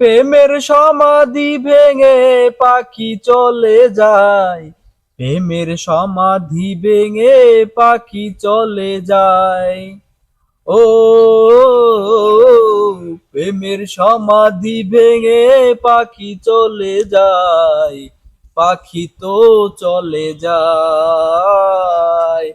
প্রেমের সমাধি ভেঙে পাখি চলে যায়। প্রেমের সমাধি ভেঙে পাখি চলে যায়। ও, প্রেমের সমাধি ভেঙে পাখি চলে যায়। পাখি তো চলে যায়।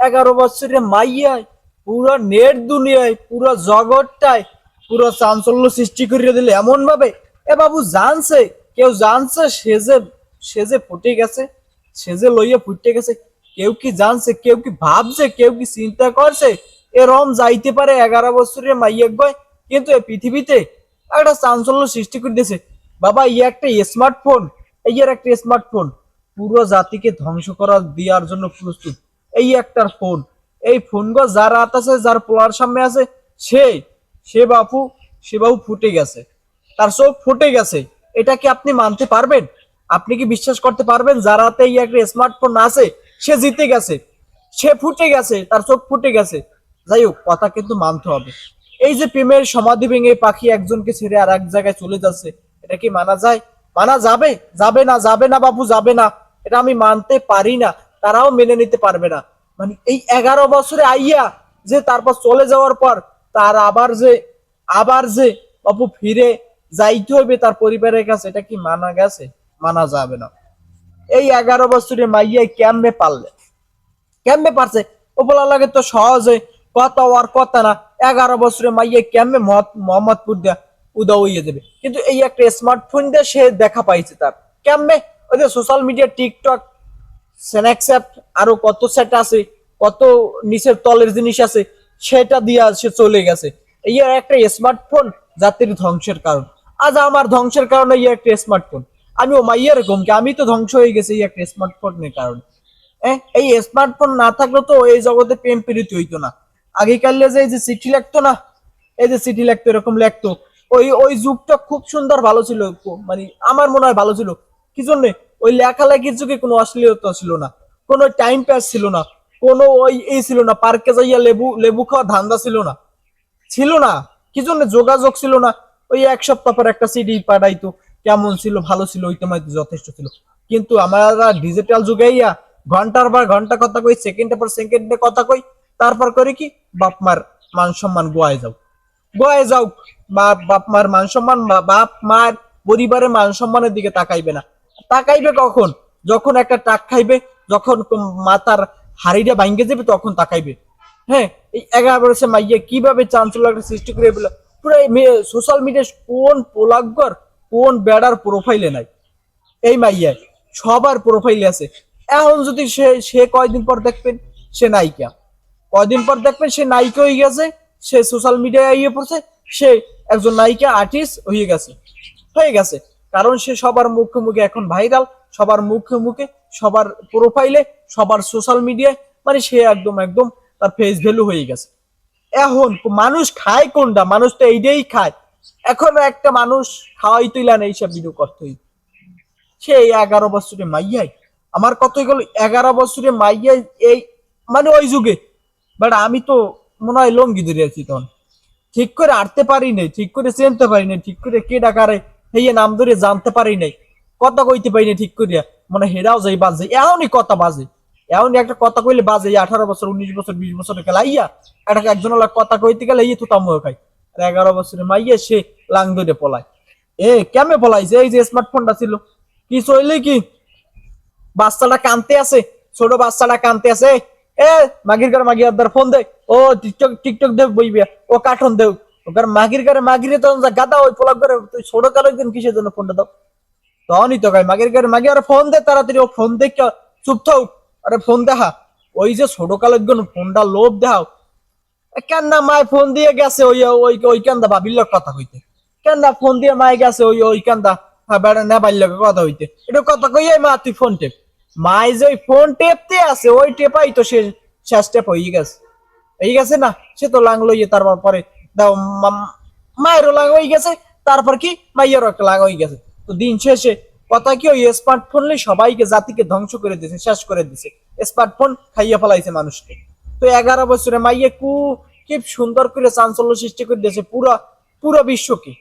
এগারো বছরের মাইয়ায়, পুরো নেট দুনিয়ায়, পুরো জগৎটায় পুরো চাঞ্চল্য সৃষ্টি করিয়ে দিলে এমন ভাবে এ বাবু জানছে, কেউ জানছে সে যে সে যে ফুটে গেছে, সে যে লইয়া ফুটে গেছে, কেউ কি জানছে, কেউ কি ভাবছে, কেউ কি চিন্তা করছে? এরম যাইতে পারে এগারো বছরের মাইয়া গয় কিন্তু এই পৃথিবীতে একটা চাঞ্চল্য সৃষ্টি করে দিয়েছে। বাবা ই একটা স্মার্টফোন, এই এর একটা স্মার্টফোন, পুরো জাতিকে ধ্বংস করা দেওয়ার জন্য প্রস্তুত। এই একটা ফোন, এই ফোন গো যার হাত আছে, যার পোলার সামনে আছে, সে সে বাপু, সে বাবু ফুটে গেছে। তার চোখ ফুটে গেছে। এটা কি আপনি মানতে পারবেন? আপনি কি বিশ্বাস করতে পারবেন? যার হাতে একটা স্মার্টফোন আছে, সে জিতে গেছে। সে ফুটে গেছে, তার চোখ ফুটে গেছে। যাই হোক, কথা কিন্তু মানতে হবে। এই যে প্রেমের সমাধি ভেঙে পাখি একজনকে ছেড়ে আর এক জায়গায় চলে যাচ্ছে, এটা কি মানা যায়? মানা যাবে? যাবে না যাবে না বাবু যাবে না। এটা আমি মানতে পারি না। তারাও মেনে নিতে পারবে না। মানে এই এগারো বছরে আইয়া যে তারপর চলে যাওয়ার পর তার আবার যে আবার যে বাবু ফিরে যাইতে হবে তার পরিবারের কাছে, এটা কি মানা গেছে? মানা যাবে না। এই এগারো বছরে মাইয়াই কেমনে পারলে? কেমনে পারছে? ও বলা লাগে তো সহজে কথা আর কথা না। এগারো বছরে মাইয়ে কেমনে মোহাম্মদপুর দেয়া উদা হইয়ে দেবে কিন্তু এই একটা স্মার্টফোন দিয়ে সে দেখা পাইছে তার। কেমনে? ওই যে সোশ্যাল মিডিয়া টিকটক স্ন্যাকস্যাপ আরও কত সেট আছে, কত নিচের তলের জিনিস আছে সেটা দিয়া সে চলে গেছে। এই একটা স্মার্টফোন জাতির ধ্বংসের কারণ। আজ আমার ধ্বংসের কারণে এই একটা স্মার্টফোন আমি ও মাইয়ার গমকে আমি তো ধ্বংস হয়ে গেছি এই একটা স্মার্টফোনের কারণে। এই স্মার্টফোন না থাকলে তো এই জগতে প্রেম প্রীতি হইতো না। আগেকালে যে এই যে চিঠি লিখতো না, এই যে চিঠি লিখতো, এরকম লিখতো। ওই ওই যুগটা খুব সুন্দর ভালো ছিল মানে আমার মনে হয় ভালো ছিল। কি জন্যে? ওই লেখালেখির যুগে কোনো অশ্লীলতা ছিল না। কোনো টাইম পাস ছিল না। কোনো ওই এই ছিল না, পার্কে যাইয়া লেবু লেবু খাওয়া ধান্দা ছিল না। ছিল না, কি জন্য যোগাযোগ ছিল না? ওই এক সপ্তাহ পর একটা সিডি পাঠাইতো, কেমন ছিল, ভালো ছিল, ওই তোমার যথেষ্ট ছিল। কিন্তু আমরা ডিজিটাল যুগে ইয়া ঘণ্টার পর ঘণ্টা কথা কই সেকেন্ডের পর সেকেন্ডে কথা কই, তারপর করে কি, বাপ মার মান সম্মান গোয়ায় যাও। গোয়ায় যাও, বাপ বাপ মার মান সম্মান বাপ মার পরিবারের মান সম্মানের দিকে তাকাইবে না। তাকাইবে কখন? যখন একটা টাক খাইবে, যখন মাতার হাড়িটা ভাঙ্গে যাবে, তখন তাকাইবে। হ্যাঁ এই এগারো বছর মাইয়া কীভাবে চাঞ্চল্য একটা সৃষ্টি করে বলে পুরো সোশ্যাল মিডিয়া কোন পোলাগ্গর কোন বেড়ার প্রোফাইলে নাই। এই মাইয়ায় সবার প্রোফাইলে আছে। এখন যদি সে সে কয়দিন পর দেখবেন, সে নায়িকা। কয়দিন পর দেখবেন, সে নায়িকা হয়ে গেছে, সে সোশ্যাল মিডিয়ায় ইয়ে পড়ছে, সে একজন নায়িকা আর্টিস্ট হয়ে গেছে। হয়ে গেছে। কারণ সে সবার মুখে মুখে এখন ভাইরাল সবার মুখে মুখে সবার প্রোফাইলে সবার সোশ্যাল মিডিয়ায় মানে সে একদম একদম তার ফেস ভ্যালু হয়ে গেছে। এখন মানুষ খায় কোনটা? মানুষ তো এইটাই খায়। এখন একটা মানুষ খাওয়াই তুইলা না এইসব ভিডিও করতেই সে এই এগারো বছরে মাইয়াই। আমার কতই গেল, এগারো বছরে মাইয়াই এই মানে ওই যুগে। বাট আমি তো মনে হয় লঙ্গি ধরে আছি তখন। ঠিক করে আটতে পারি নাই, ঠিক করে চিনতে পারি নাই, ঠিক করে কে ডাকারে হেয়ে নাম ধরে জানতে পারি নাই। কথা কইতে পারি নাই ঠিক করিয়া। মানে হেরাও যাই বাজে, এমনই কথা বাজে। এমনই একটা কথা কইলে বাজে আঠারো বছর, উনিশ বছর, বিশ বছর খেলা ইয়া একটা একজন কথা কইতে গেলে ইয়ে তো তাম্য খাই আর এগারো বছরে মাইয়া সে লাং ধরে পলায়। এ, কেমনে পলাইছে? এই যে স্মার্টফোনটা ছিল। কি চইলে কি? বাচ্চাটা কানতে আছে, ছোট বাচ্চাটা কানতে আছে। এ, মাগির ঘরে মাগি আদার ফোন দে। ও, টিকটক টিকটক দেব বইবে। ও কার্টুন দেব ওখানে মাগির ঘরে মাগিরে তখন গাদা ওই পোলাক করে তুই ছোট কালো কিসের জন্য ফোনটা দাও? তখনই তো গাই মাগির মাগি আরে ফোন দে তাড়াতাড়ি, ও ফোন দেখে, চুপ থাও আরে ফোন দেখা। ওই যে ছোট কালো একজন ফোনটা লোভ দেখাও। এ কেন না মায় ফোন দিয়ে গেছে, ওই ওই ওই কান্দা ভাবিল কথা কইতে। কেন না ফোন দিয়ে মায় গেছে, ওই ওই কান্দা হ্যাঁ বেড়া কথা হইতে এটা কথা মা, তুই ফোন টেপ। মাই যে ওই ফোন টেপতে আছে, ওই টেপাই তো সে শেষ টেপ হয়ে গেছে। হয়ে গেছে না? সে তো লাং লইয়ে তারপর পরে দাও মায়েরও লাং হয়ে গেছে, তারপর কি? মাইয়েরও একটা লাং হয়ে গেছে। তো দিন শেষে কথা কি ওই স্মার্টফোন সবাইকে, জাতিকে ধ্বংস করে দিয়েছে, শেষ করে দিছে স্মার্টফোন খাইয়া ফেলাইছে মানুষকে। তো এগারো বছরে মাইয়া কু কি সুন্দর করে চাঞ্চল্য সৃষ্টি করে দিয়েছে পুরো পুরো বিশ্বকে।